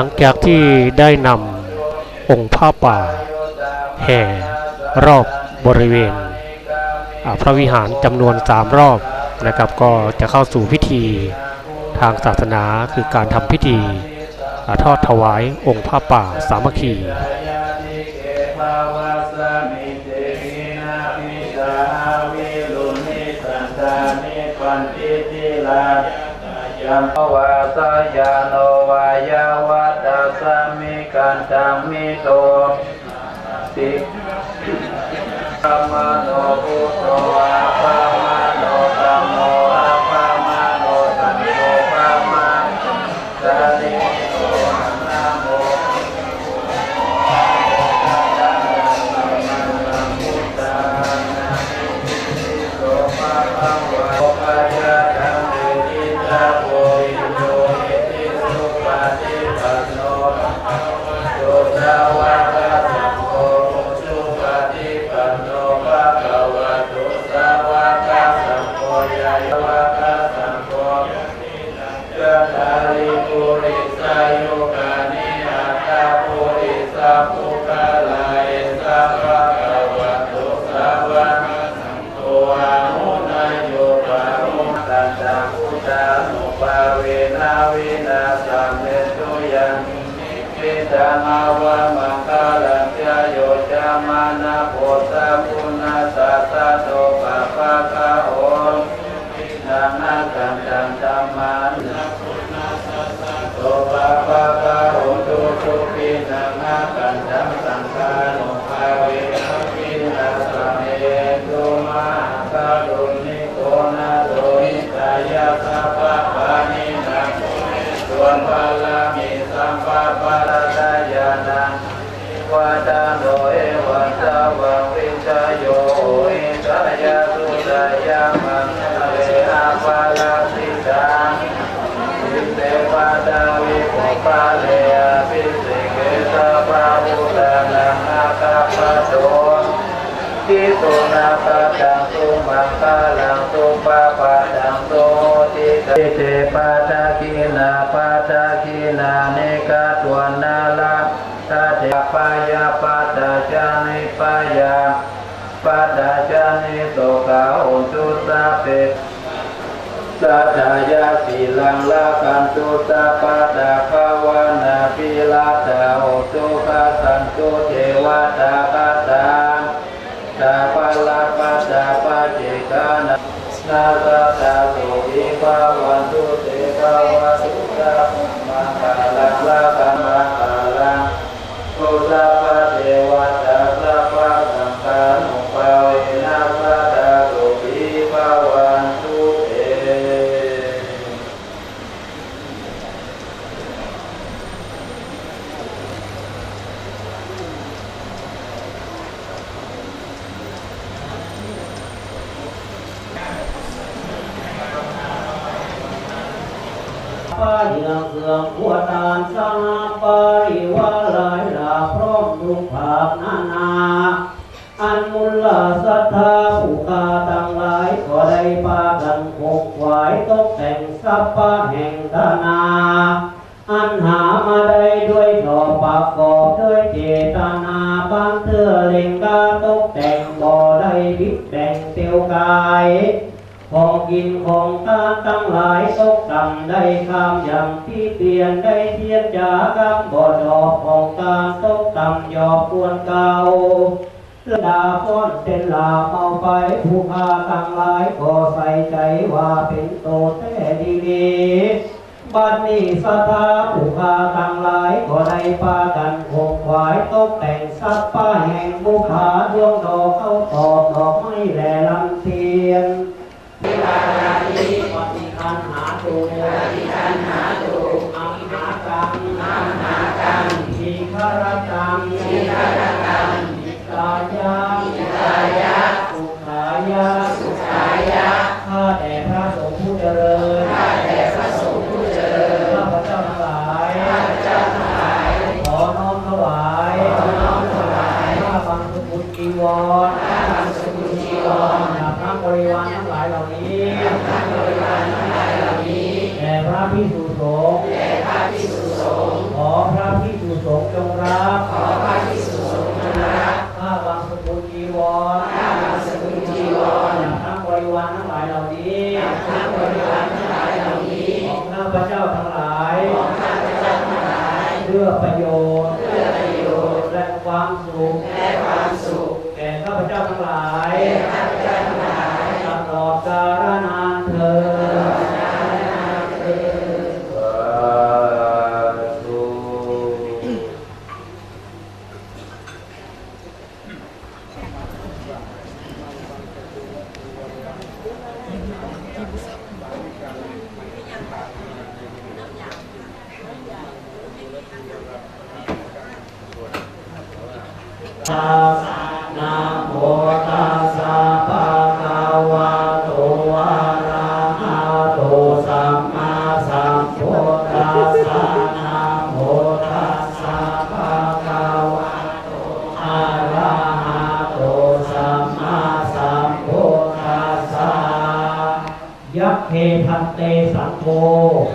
ลังจากที่ได้นำองค์ผ้าป่า แห่รอบบริเวณพระวิหารจำนวนสามรอบนะครับ ก็จะเข้าสู่พิธีทางศาสนาคือการทำพิธีอทอดถวายองค์ผ้าป่าสามัคคียัมวาสยาโนวายาวา ยังมิโตติธรรมโน ปุ ยาปัจจานิโสกาอุตุสาเปสัจจายาสีลังลากันตุตาปาตาภาวนาปิลาตาโอตุคาสันตุเทวตาคาตาตาปาลาปาตาปาเจกานานาคาตาโสวิภาวันตุเตภาวตุตามาคาลังลากันมาคาลังตุตาปาเทวตาสัพพะสังฆานุภาเวนะพระตาโสวิภาวันตุเต ปา ยังเสื่อมขวดานสหปาริวาลายลาพร้อมทุกภาคนานา อันมุลลาศรัทธาผู้กาตั้งหลายก็ได้พากันคกไหวตกแต่งสัพพะแห่งธนา อันหามาได้ด้วยดอกประกอบด้วยเจตนาบางเทื่อเล่งกาตกแต่งบ่ได้บิดแต่งเตียวกาย ของกินของทานทั้งหลายตกต่ำได้คำอย่างที่เปลี่ยนได้เทียบจากำบอดอกของการตกต่ำยอควรเก่าดาฟ้อนเป็นลาเอาไปผู้พาทั้งหลายก็ใส่ใจว่าเป็นโตแท้ดีดีบัดนี้สถาผู้พาทั้งหลายก็ได้พากันคงควายตกแต่งสัพพะแห่งบุคาดวงดอกเข้าตอกดอกไม้แหล่ลำเทียน วิลานาทีปฏิคันหาตุปฏิคันหาตุอัมหากังอัมหากังทีฆรตังทีฆรตังอิตายะอิตายะสุขายะสุขายะข้าแต่พระสงฆ์ผู้เจริญข้าแต่พระสงฆ์ผู้เจริญข้าพเจ้าทั้งหลายข้าพเจ้าทั้งหลาย ขอน้อมถวายขอน้อมถวายข้าบังสกุลจีวรข้าบังสกุลจีวรจากทั้งบริวารทั้งหลายเหล่านี้ แด่พระพิสุสงฆ์ พื่อประโยชน์และความสุขแก่ข้าพเจ้าทั้งหลายต ล ยัคเคพันเตสังโฆ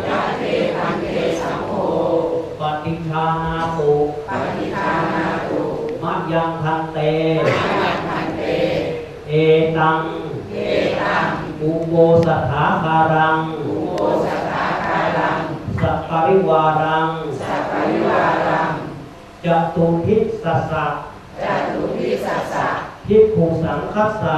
ยัคเคพันเตสังโฆปฏิฆานาตุมัจยังพันเตเอตัง อุโบสถาคารังสัปปริวารังจตุทิสัสสะทิฏฐุสังคัสสะ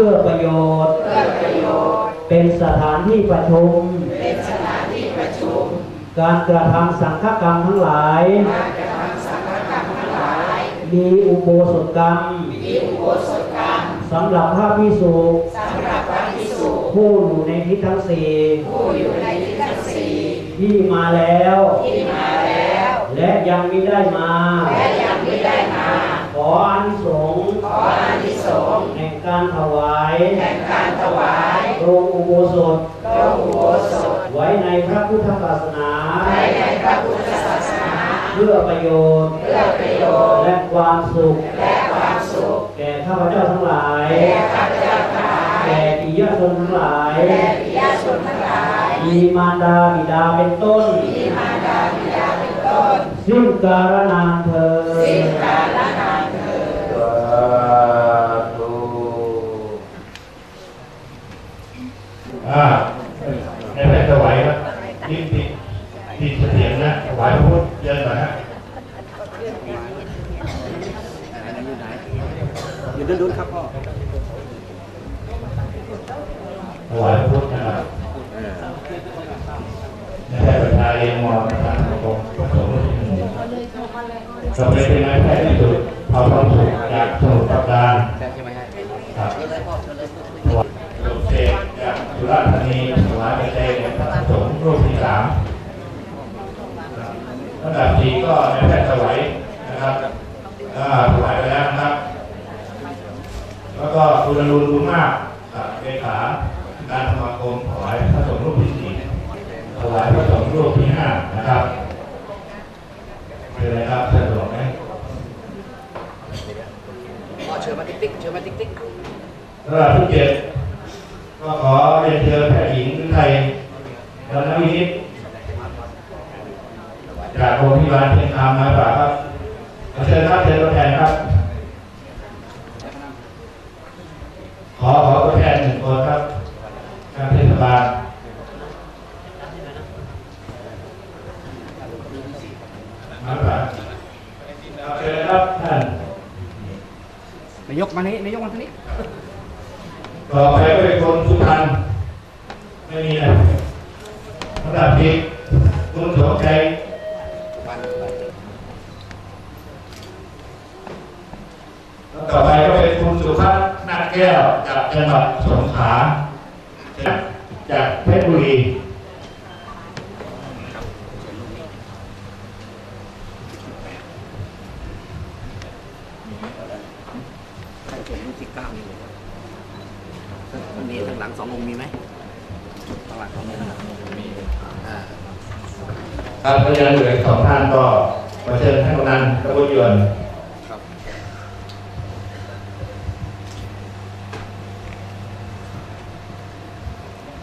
พื่อประโยชน์ เป็นสถานที่ประชุม การกระทำสังฆกรรมทั้งหลาย มีอุโบสถกรรมสำหรับพระพิสุผู้อยู่ในทิศทั้งสี่ที่มาแล้ว และยังไม่ได้มา ขออานิสงส์แห่งการถวายโรงอุโบสถไว้ในพระพุทธศาสนา เพื่อประโยชน์และความสุข แก่ข้าพเจ้าทั้งหลายแก่ปิยชนทั้งหลายมีมารดาบิดาเป็นต้นสิ้นกาลนานเธอญ อ่าให้ไปถวายครับติดติดติดเสถียรนะถวายพระพุทธเยอะหน่อยฮะ อยู่ด้านนู้นครับพ่อ ถวายพระพุทธนะครับไม่ใช่ประชาเองมองประชาสังคมประสงค์ที่หนึ่งก็เป็นนายแพทย์ที่สุดเอาความสุขจากสมุทรปราการครับถวายโลเซกจากสุราษฎร์ธานีถวายไปเตยพระสงฆ์รูปที่สามครับ ลำดับสี่ก็นายแพทย์ถวายนะครับอ่าถวายไปแล้วนะครับ แล้ว ก็คุณอรุณบุญมากครับเลขาการสมาคมถวายพระสงฆ์รูปที่สี่ถวายพระสงฆ์รูปที่ห้านะครับเป็นไรครับสะดวกไหมอ๋อเชิญมาติ๊กติ๊กเชิญมาติ๊กติ๊กระดับที่เจ็ดก็ขอเรียนเชิญแพทย์หญิงไทยรณวินิตจากโรงพยาบาลเชียงคานมาฝากครับเชิญครับเชิญตัวแทนครับ ขอขอตัวแทนหนึ่งคนครับทางเทศบาลมาฝากเอาเชิญครับท่าน นายกมานี้นายกมาทางนี้ต่อไปก็เป็นคนสุพรรณไม่มีนะไรระดับที่คุณสมใจต่อไปก็เป็นคุณสุภัฒน์นาแก้วจากจังหวัดสงขลาจากเพชรบุรีเชิญรุ่นที่เก้านี่เลยวันนี้ทางหลังสององค์มีไหมทางหลังสององค์มีอ่า ครับก็ยังเหลืออีกสองท่านก็มาเชิญท่านกำนันตะบุญยวนครับ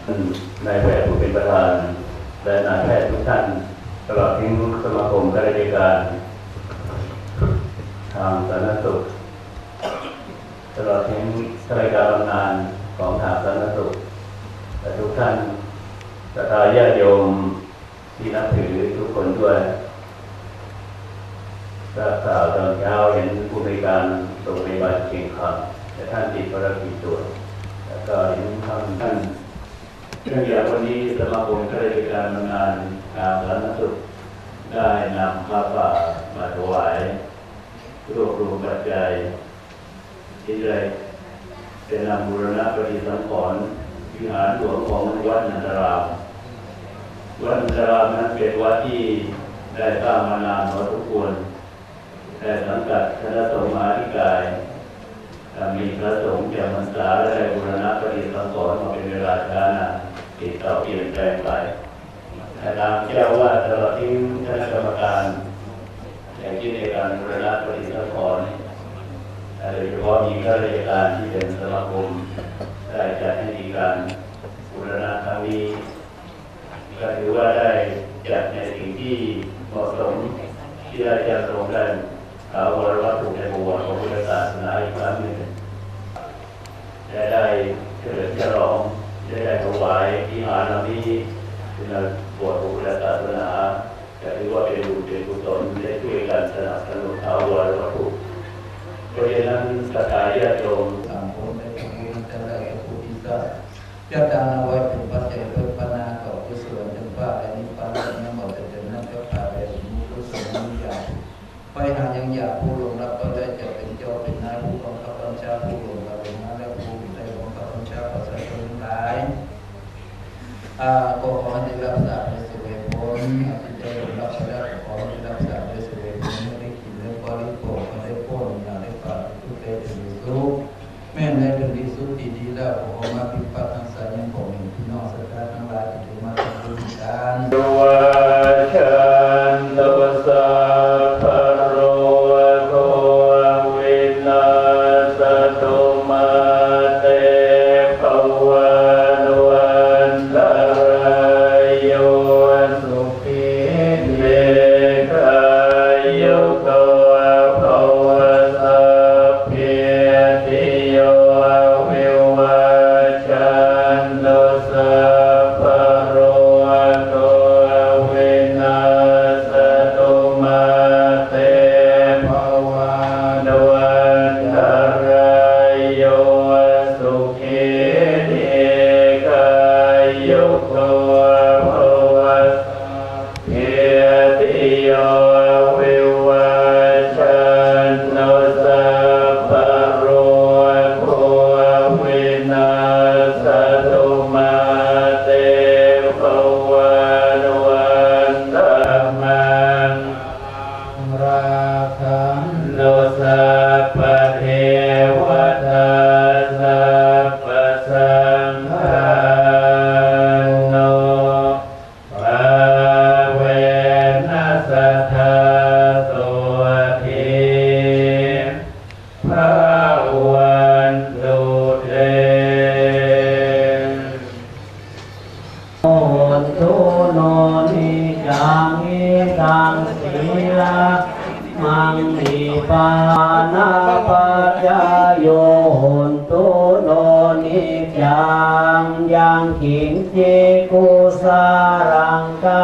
ท่านนายแพทย์ผู้เป็นประธาน และนายแพทย์ทุกท่านตลอดถึงสมาคมข้าราชการทางสาธารณสุขตลอดถึงข้าราชการบำนาญของทางสาธารณสุขและทุกท่านศรัทธาญาติโยม ที่นับถือทุกคนด้วยทราบข่าวตอนเช้าเห็นผู้บริการโรงพยาบาลเชียงคานและท่านติดภารกิจด่วนแล้วก็เห็นท่านท่านเนื่องจากวันนี้สมาคมข้าราชการบำนาญการสาธารณสุขได้นำผ้าป่ามาถวายรวบรวมปัจจัยที่ได้จะนำบูรณะปฏิสังขรณ์วิหารหลวงของวัดนันทราม วัดนันทรามนั้นเป็นวัดที่ได้สร้างมานานพอสมควรแต่สังกัดคณะสงฆ์มหาธิการมีพระสงฆ์จำพรรษาและได้บูรณะปฏิสังขรณ์มาเป็นเวลาช้านานติดต่อเปลี่ยนแปลงไปแต่ทางเจ้าว่าตลอดทิ้งคณะกรรมการอย่างที่ในการบูรณะปฏิสังขรณ์โดยเฉพาะมีข้าราชการที่เป็นสมาคมได้จัดให้มีการบูรณะครั้งนี้ก็ถือว่าได้จัดในสิ่งที่เหมาะสม ที่ได้จัดลง อาก็ขอให้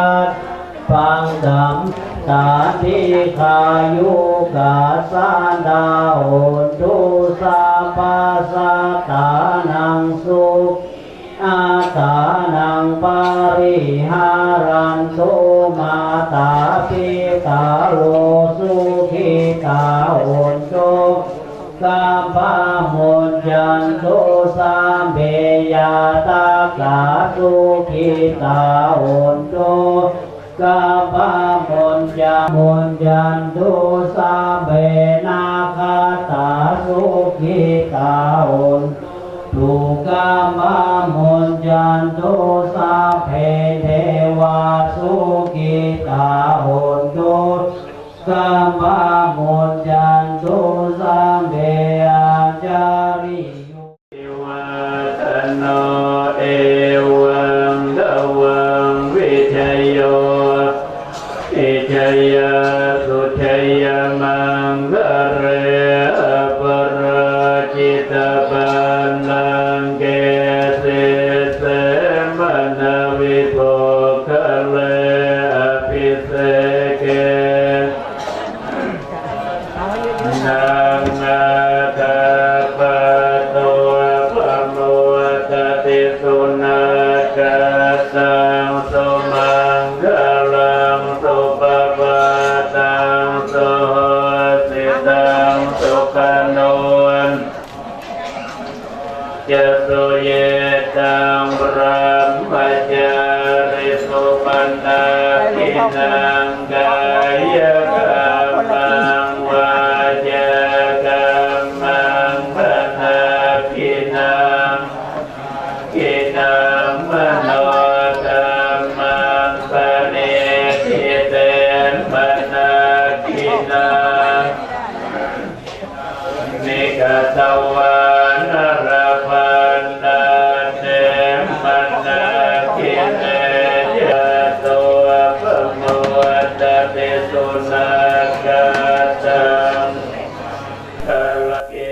งกัสปังสัมตาติขายุกาสาดาโหนตุสัพพะสัตานังสุอาสานังปาริหารันโตมาตาปิตาโลสุขิตาโอนโต สัมปามุญญันโตสัมเบยาตากาสุขิตาโอนโตสัมปามุญญามุญญันโตสัมเบนา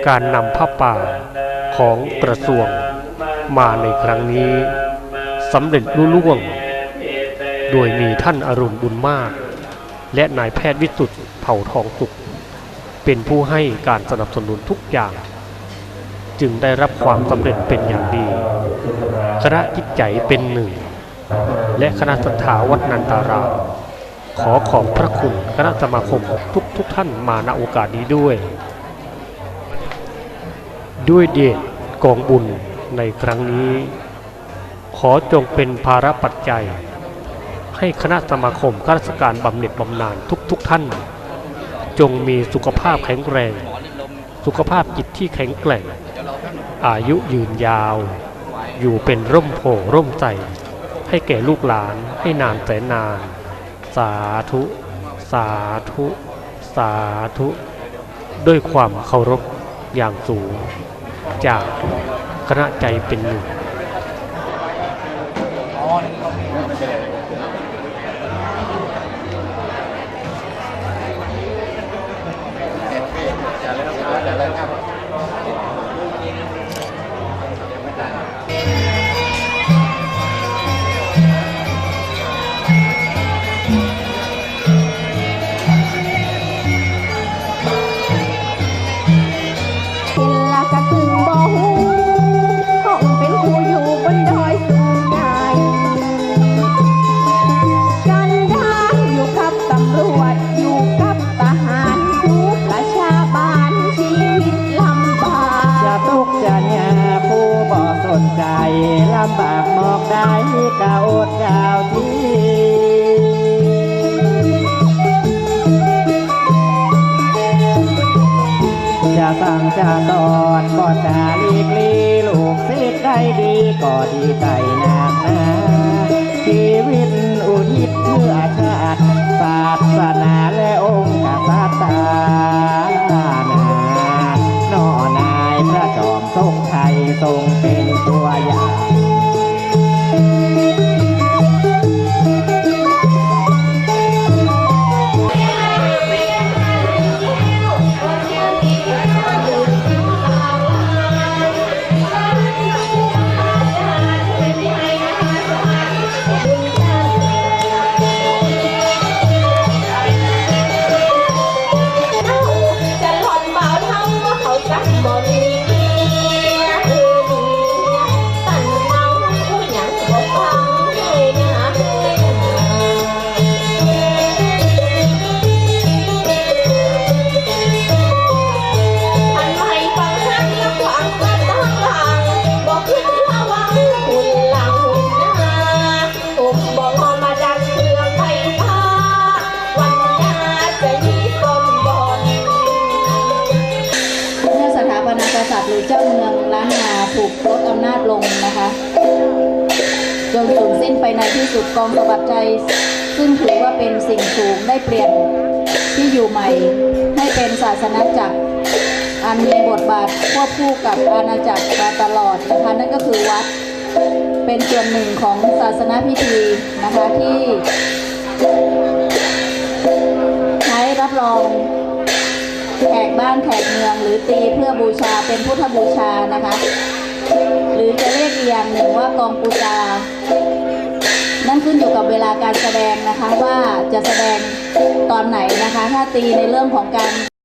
การนำผ้าป่าของกระทรวงมาในครั้งนี้สำเร็จลุล่วง โดยมีท่านอรุณบุญมาก และนายแพทย์วิสุทธ์เผ่าทองสุข เป็นผู้ให้การสนับสนุนทุกอย่าง จึงได้รับความสำเร็จเป็นอย่างดี คณะจิตใจเป็นหนึ่ง และคณะสัทธาวัดนันตารามขอขอบพระคุณคณะสมาคมทุกทุกท่านมาณโอกาสนี้ด้วย ด้วยเดชกองบุญในครั้งนี้ ขอจงเป็นภาระปัจจัย ให้คณะสมาคมข้าราชการบำเหน็จบำนาญทุกๆทท่าน จงมีสุขภาพแข็งแรง สุขภาพจิตที่แข็งแกร่ง อายุยืนยาว อยู่เป็นร่มโพร่มใจ ให้แก่ลูกหลานให้นานแสนนาน สาธุ สาธุ สาธุ ด้วยความเคารพอย่างสูง จากคณะใจเป็นหนึ่ง สั่งจะตอนก็จะลีกลีลูกศิษย์ได้ดีก็ดีใจนากนาชีวิตอุทิศเพื่อชาติศาสนาและองค์กษัตริย์นานอนายพระจอมทรงไทยทรงเป็นตัวอย่าง งล้านนาถูกลดอำนาจลงนะคะจนสูญสิ้นไปในที่สุดกองสวัสดิ์ใจ ซึ่งถือว่าเป็นสิ่งสูงได้เปลี่ยนที่อยู่ใหม่ให้เป็นศาสนาจักร อันมีบทบาทควบคู่กับอาณาจักรมาตลอดนะคะนั่นก็คือวัดเป็นส่วนหนึ่งของศาสนาพิธีนะคะที่ ใช้รับรอง แขกบ้านแขกเมืองหรือตีเพื่อบูชาเป็นพุทธบูชานะคะ หรือจะเรียกอีกอย่างหนึ่งว่ากองปูชานั่นขึ้นอยู่กับเวลาการแสดงนะคะว่าจะแสดงตอนไหนนะคะ ถ้าตีในเรื่องของการ